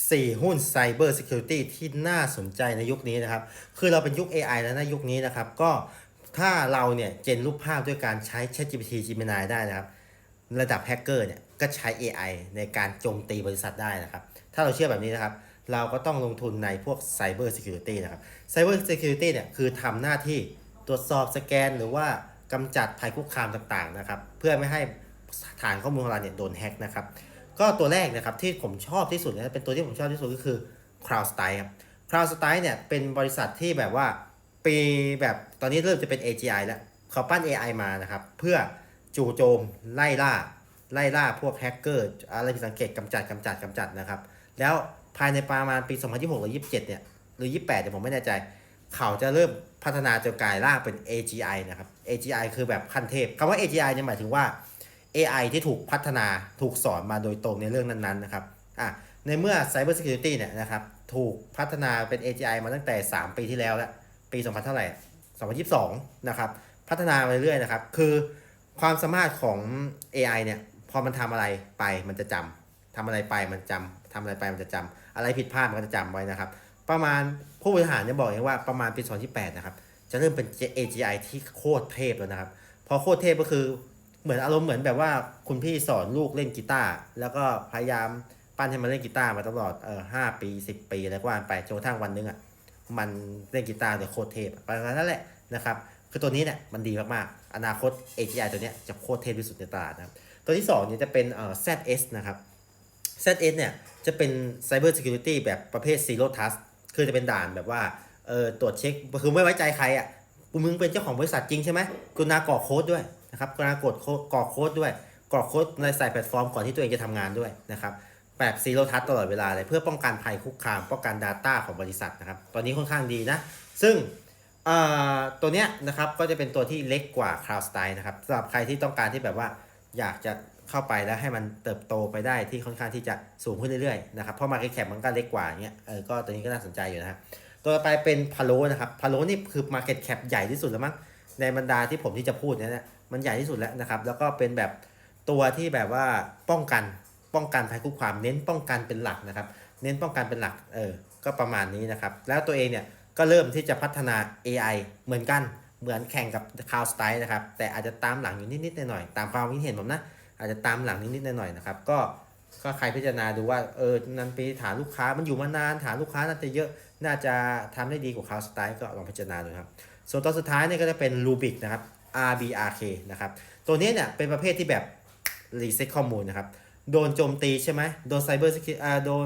4 หุ้น Cyber Security ที่น่าสนใจในยุคนี้นะครับ คือเราเป็นยุค AI แล้วนะยุคนี้นะครับ ก็ถ้าเราเนี่ยเจนรูปภาพด้วยการใช้ ChatGPT Gemini ได้นะครับ ระดับแฮกเกอร์เนี่ยก็ใช้ AI ในการโจมตีบริษัทได้นะครับ ถ้าเราเชื่อแบบนี้นะครับ เราก็ต้องลงทุนในพวก Cyber Security นะครับ Cyber Security เนี่ยคือทำหน้าที่ตรวจสอบสแกน หรือว่ากำจัดภัยคุกคามต่างๆนะครับ เพื่อไม่ให้ฐานข้อมูลของเราเนี่ยโดนแฮกนะครับ ก็ตัวแรกนะครับที่ผมชอบที่สุดนะเป็นตัวที่ผมชอบที่สุดก็คือ CrowdStrike ครับ CrowdStrike เนี่ยเป็นบริษัทที่แบบว่าปีแบบตอนนี้เริ่มจะเป็น AGI แล้วเขาปั้น AI มานะครับ เพื่อจู่โจมไล่ล่า ไล่ล่าพวกแฮกเกอร์อะไรผิดสังเกตกำจัดกำจัดกำจัดนะครับ แล้วภายในประมาณปี 2026 หรือ 27 เนี่ย หรือ 28เนี่ยวผมไม่แน่ใจ เขาจะเริ่มพัฒนาจนกลายร่าเป็น AGI นะครับ AGI คือแบบขั้นเทพคำว่า AGI เนี่ยหมายถึงว่า AI ที่ถูกพัฒนาถูกสอนมาโดยตรงในเรื่องนั้นๆนะครับอะในเมื่อ Cyber Security เนี่ยนะครับถูกพัฒนาเป็น AGI มาตั้งแต่ 3 ปีที่แล้วแล้ว ปี 2000 เท่าไหร่ 2022 นะครับ พัฒนามาเรื่อยๆนะครับ คือความสามารถของ AI เนี่ย พอมันทำอะไรไปมันจะจำทำอะไรไปมันจำทำอะไรไปมันจะจำอะไรผิดพลาดมันก็จะจำไว้นะครับ ประมาณผู้บริหารจะบอกเองว่าประมาณปี 2028 นะครับ จะเริ่มเป็น AGI ที่โคตรเทพแล้วนะครับ พอโคตรเทพก็คือ เหมือนอารมณ์เหมือนแบบว่าคุณพี่สอนลูกเล่นกีตาร์แล้วก็พยายามปั้นให้มันเล่นกีตาร์มาตลอดเออห้าปีสิบปีอะไรก็ว่าไปจนกระทั่งวันนึงอะมันเล่นกีตาร์แต่โคตรเทพประมาณนั้นแหละนะครับคือตัวนี้เนี่ยมันดีมากๆ อนาคต AGI ตัวเนี้ยจะโคตรเทพที่สุดในตลาดนะครับตัวที่2เนี่ยจะเป็นเอ่อ ZS นะครับ ZS เนี่ยจะเป็น Cyber Security แบบประเภท Zero Trust คือจะเป็นด่านแบบว่าเออตรวจเช็ค คือไม่ไว้ใจใครอะมึงเป็นเจ้าของบริษัทจริงใช่ไหมกรุณากรอกโค้ดด้วย นะครับกรากดกรอกโค้ดด้วยกรอกโค้ดในใส่แพลตฟอร์มก่อนที่ตัวเองจะทำงานด้วยนะครับแบบ Zero Trust ตลอดเวลาเลยเพื่อป้องกันภัยคุกคามป้องกัน Data ของบริษัทนะครับตอนนี้ค่อนข้างดีนะ ซึ่งตัวเนี้ยนะครับก็จะเป็นตัวที่เล็กกว่า CrowdStrike นะครับสำหรับใครที่ต้องการที่แบบว่าอยากจะเข้าไปแล้วให้มันเติบโตไปได้ที่ค่อนข้างที่จะสูงขึ้นเรื่อยๆนะครับเพราะ Market Cap มันก็เล็กกว่าเงี้ยเออก็ตัวนี้ก็น่าสนใจอยู่นะครับตัวต่อไปเป็น Palo นะครับ Palo นี่คือ Market Cap ใหญ่ที่สุดแล้วมั้ง ในบรรดาที่ผมที่จะพูดเนี่ยนะมันใหญ่ที่สุดแล้วนะครับ แล้วก็เป็นแบบตัวที่แบบว่าป้องกันป้องกันภัยคุกคามเน้นป้องกันเป็นหลักนะครับ เน้นป้องกันเป็นหลักเออก็ประมาณนี้นะครับ แล้วตัวเองเนี่ยก็เริ่มที่จะพัฒนา AI เหมือนกันเหมือนแข่งกับ c o w s t y นะครับ แต่อาจจะตามหลังอยู่นิดๆหน่อยๆตามความคิดเห็นผมนะ อาจจะตามหลังนิดๆหน่อยๆนะครับ ก็ ก็ใครพิจารณาดูว่าเออนั้นปีฐานลูกค้ามันอยู่มานานฐานลูกค้าน่าจะเยอะน่าจะทำได้ดีกว่าคาวสไตล์ก็ลองพิจารณาดูครับ ส่วนตัวสุดท้ายเนี่ยก็จะเป็นรูบิกนะครับ RBRK นะครับ ตัวนี้เนี่ยเป็นประเภทที่แบบรีเซ็ตข้อมูลนะครับ โดนโจมตีใช่ไหมโดนไซเบอร์อ่าโดน